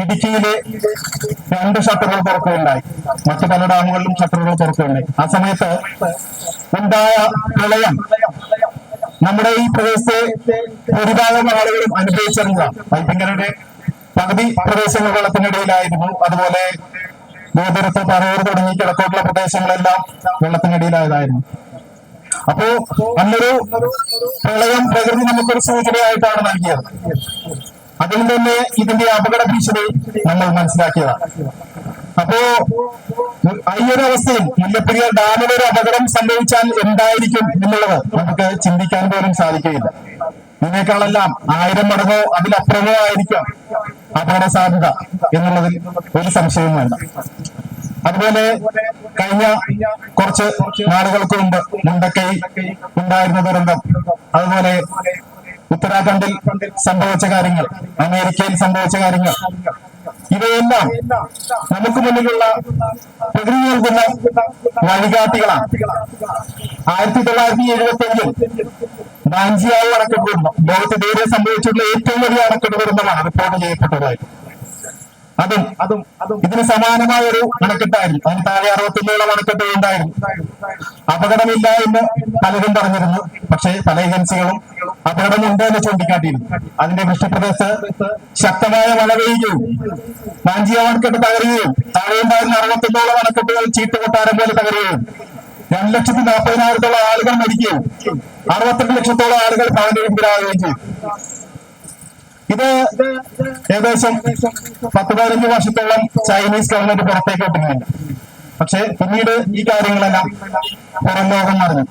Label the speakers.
Speaker 1: ഇടുക്കിയിലെ രണ്ട് ഷട്ടറുകൾ തുറക്കുകയുണ്ടായി. മറ്റു പല ഡാമുകളിലും ഷട്ടറുകൾ തുറക്കുകയുണ്ടായി. ആ സമയത്ത് ഉണ്ടായ പ്രളയം നമ്മുടെ ഈ പ്രദേശത്തെ ഭൂരിഭാഗം ആളുകളും അനുഭവിച്ചിരുന്നതാണ് വൈപ്പിങ്കരുടെ പകുതി പ്രദേശങ്ങൾ വെള്ളത്തിനിടയിലായിരുന്നു അതുപോലെ ഗോപുരത്ത് പറയൂർ തുടങ്ങി കിഴക്കോട്ടുള്ള പ്രദേശങ്ങളെല്ലാം വെള്ളത്തിനിടയിലായതായിരുന്നു അപ്പോ അന്നൊരു പ്രളയം പ്രകൃതി നമുക്കൊരു സൂചനയായിട്ടാണ് നൽകിയത്. അതിൽ തന്നെ ഇതിന്റെ അപകട ഭീഷണി നമ്മൾ മനസ്സിലാക്കിയതാണ്. അപ്പോ ഈ ഒരു അവസ്ഥയിൽ മുല്ലപ്പെരിയാർ ഡാമിന് ഒരു അപകടം സംഭവിച്ചാൽ എന്തായിരിക്കും എന്നുള്ളത് നമുക്ക് ചിന്തിക്കാൻ പോലും സാധിക്കുകയില്ല. ഇതിനേക്കാളെല്ലാം ആയിരം മടങ്ങോ അതിലപ്പുറമോ ആയിരിക്കാം അപകട സാധ്യത എന്നുള്ളതിൽ ഒരു സംശയവും വേണ്ട. അതുപോലെ കഴിഞ്ഞ കുറച്ച് നാളുകൾക്ക് മുമ്പ് മുണ്ടക്കൈ ഉണ്ടായിരുന്ന ദുരന്തം അതുപോലെ ഉത്തരാഖണ്ഡിൽ സംഭവിച്ച കാര്യങ്ങൾ അമേരിക്കയിൽ സംഭവിച്ച കാര്യങ്ങൾ. ഇവയെല്ലാം നമുക്ക് മുന്നിലുള്ള പ്രകൃതി നൽകുന്ന വഴികാട്ടികളാണ്. ആയിരത്തി തൊള്ളായിരത്തി എഴുപത്തി അഞ്ചിൽ ബാഞ്ചിയാവ് അണക്കെട്ട് ലോകത്ത് ദൂരെ സംഭവിച്ചിട്ടുള്ള ഏറ്റവും വലിയ അണക്കെട്ട് റിപ്പോർട്ട് ചെയ്യപ്പെട്ടതായി അതും അതും അതും ഇതിന് സമാനമായ ഒരു അണക്കെട്ടായിരുന്നു. അതിന് താഴെ അറുപത്തിലുള്ള അണക്കെട്ടുകൾ ഉണ്ടായിരുന്നു. അപകടമില്ല എന്ന് പലരും പറഞ്ഞിരുന്നു. പക്ഷേ പല ഏജൻസികളും അപകടമുണ്ട് എന്ന് ചൂണ്ടിക്കാട്ടിയിരുന്നു. അതിന്റെ വൃഷ്ടിപ്രദേശത്ത് ശക്തമായ മഴ പെയ്യുകയും മാഞ്ചിയ അണക്കെട്ട് തകരുകയും താഴെ ഉണ്ടായിരുന്ന അറുപത്തൊന്നോളം അണക്കെട്ടുകൾ ചീട്ടുകൊട്ടാരം പോലെ തകരുകയും രണ്ട് ലക്ഷത്തി നാൽപ്പതിനായിരത്തോളം ആളുകൾ മരിക്കുകയും അറുപത്തെട്ട് ലക്ഷത്തോളം ആളുകൾ ഭവനരഹിതരാകുകയും ചെയ്തു ഇത് ഏകദേശം പത്ത് പതിനഞ്ച് വർഷത്തോളം ചൈനീസ് ഗവൺമെന്റ് പുറത്തേക്ക് വിട്ടിരുന്നില്ല. പക്ഷെ പിന്നീട് ഈ കാര്യങ്ങളെല്ലാം പുറം ലോകം അറിഞ്ഞു